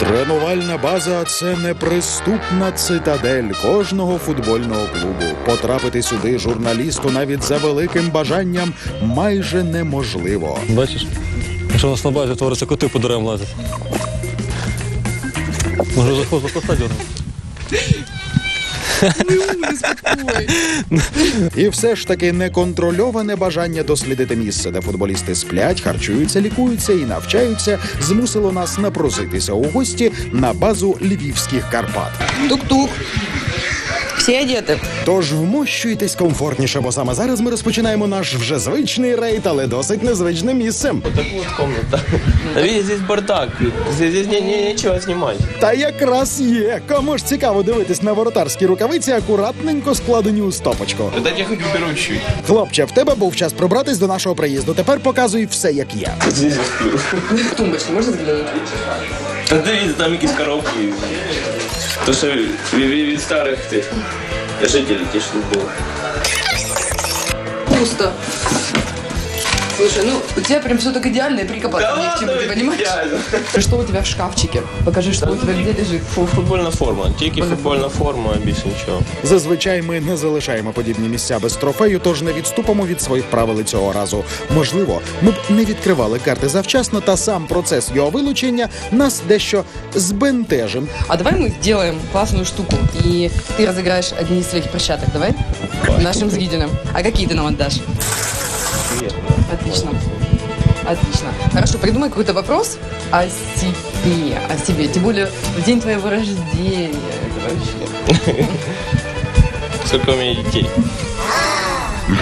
Тренувальна база це неприступна цитадель кожного футбольного клубу. Потрапити сюди журналісту навіть за великим бажанням майже неможливо. Бачиш, що у нас на базі твориться коти по деревам лазять. Може заход за хвоста дернути? І все ж таки неконтрольоване бажання дослідити місце, де футболісти сплять, харчуються, лікуються і навчаються, змусило нас напроситися у гості на базу львівських Карпат. Тук-тук. Всі. Тож вмощуйтесь комфортніше, бо саме зараз ми розпочинаємо наш вже звичний рейд, але досить незвичним місцем. Так вот комната. Видите, здесь бардак. Здесь, здесь не, не, нечего снимать. Та якраз є. Кому ж цікаво дивитись на воротарські рукавиці, акуратненько складені у стопочку. Да я хоть уберу чуть. Хлопче, в тебе був час прибратись до нашого приїзду. Тепер показуй все, як є. Здесь я сплю. Тумбочку, можна заглянути? Да видите, там якісь коробки. То, что від, старих тих жителей ті, що було. Пусто. Слушай, ну у тебя прям все так идеально и прикопаться не к чему, ты понимаешь? идеально. Что у тебя в шкафчике? Покажи, что у тебя где лежит. Фу, футбольна форма. Тільки футбольна форма, а більше нічого. Зазвичай ми не залишаємо подібні місця без трофею, тож не відступимо від своїх правил і цього разу. Можливо, ми б не відкривали карти завчасно, та сам процес його вилучення нас дещо збентежим. А давай мы сделаем классную штуку, и ты разыграешь одни из своих перчаток, давай? Нашим зрителям. А какие ты нам отдашь? Отлично. Отлично. Хорошо, придумай какой-то вопрос о себе, о себе. Тем более в день твоего рождения. Это вообще. Сколько у мене дітей?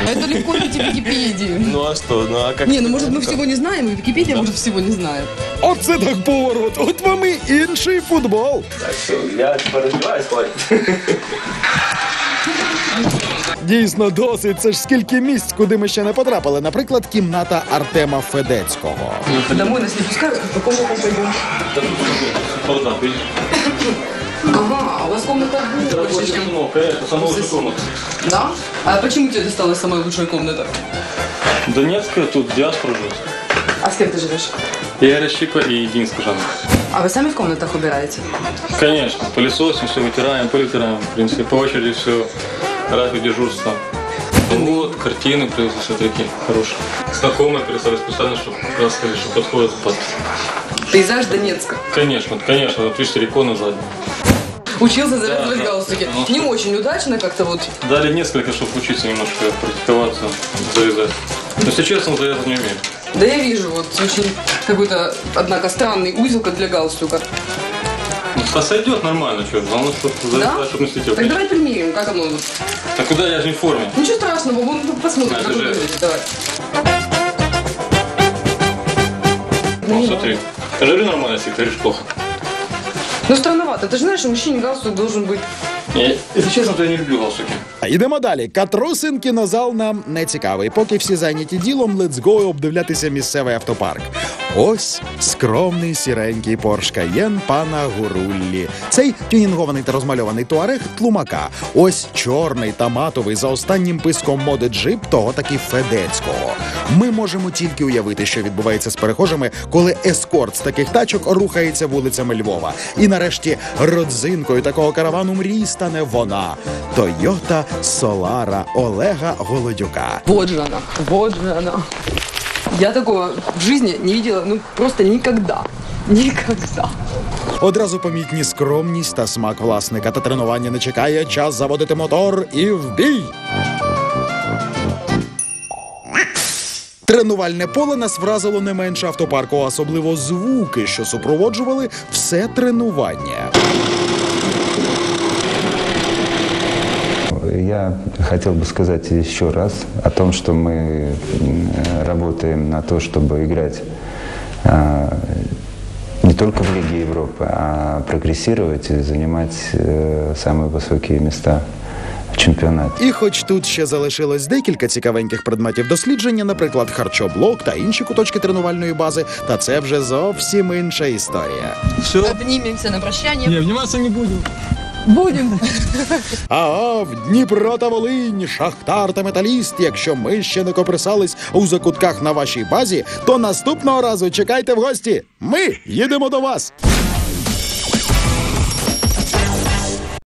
Это легко найти в Википедии. Ну а що? Ну а как? Не, ну может мы всего не знаем, и Википедия может всего не знает. Оце так поворот. От вам і інший футбол. Так, все, я тепер роздіваюсь, хватить. Дійсно, досить. Це ж скільки місць, куди ми ще не потрапили. Наприклад, кімната Артема Федецького. Домой нас не пускают, в каком мы пойдем? Бардак, видишь? Ага, а у вас комната больше, чем... Ну, конечно, самая лучшая комната. Да? А почему тебе досталась самая лучшая комната? Донецька, тут діаспора живе. А с кем ты живешь? Я Рощипа і Денис Кожанов. А вы сами в комнатах убираете? Конечно, пылесосим, все вытираем, повытираем. В принципе, по очереди все, график дежурства. Ну вот, картины привезли все-таки хорошие. Знакомые прислали специально, чтобы рассказали, что подходит под... Пейзаж Донецка. Конечно, конечно, вот видишь, икона сзади. Учился завязывать Да, да. галстуки. Ну, Не очень удачно как-то вот. Дали несколько, чтобы учиться немножко практиковаться, завязать. Но если честно, завязать не умею. Да я вижу, вот очень какой-то, однако, странный узел как для галстука. Ну, со- сойдет нормально, что, главное, чтобы Да? чтобы не слетел. Так давай примерим, как оно. А куда я же не в форме? Ничего страшного, вон посмотрим, как вы держи. выглядите. Давай. Ну, смотри. Говорю нормально, если ты говоришь плохо. Ну странновато. Ты же знаешь, у мужчины галстук должен быть. Я, если честно, то я не люблю галстуки. Йдемо далі. Катрусин кінозал нам не цікавий. Поки всі зайняті ділом, let's go обдивлятися місцевий автопарк. Ось скромний сіренький Порш Каєн пана Гуруллі. Цей тюнінгований та розмальований туарег тлумака. Ось чорний та матовий за останнім писком моди джип того таки Федецького. Ми можемо тільки уявити, що відбувається з перехожими, коли ескорт з таких тачок рухається вулицями Львова. І нарешті родзинкою такого каравану мрій стане вона Тойота Солара Олега Голодюка. Вот же она. Вот же она. Я такого в жизни не видела, ну просто никогда. Никогда. Одразу помітні скромність та смак власника та тренування не чекає. Час заводити мотор і в бій. Тренувальне поле нас вразило не менше автопарку, а особливо звуки, що супроводжували все тренування. Я хотел бы сказать еще раз о том, что мы м, работаем на то, чтобы играть а, не только в Лиге Европы, а прогрессировать и занимать э, самые высокие места в чемпионате. І хоч тут ще залишилось декілька цікавеньких предметів дослідження, наприклад, харчоблок та інші куточки тренувальної бази, та це вже зовсім інша історія. Все? Обнимемся на прощание. Не, обниматься не будем. Будем. А в Дніпро та Волинь, Шахтар та Металіст. Якщо ми ще не коприсались у закутках на вашій базі, то наступного разу чекайте в гості. Ми їдемо до вас.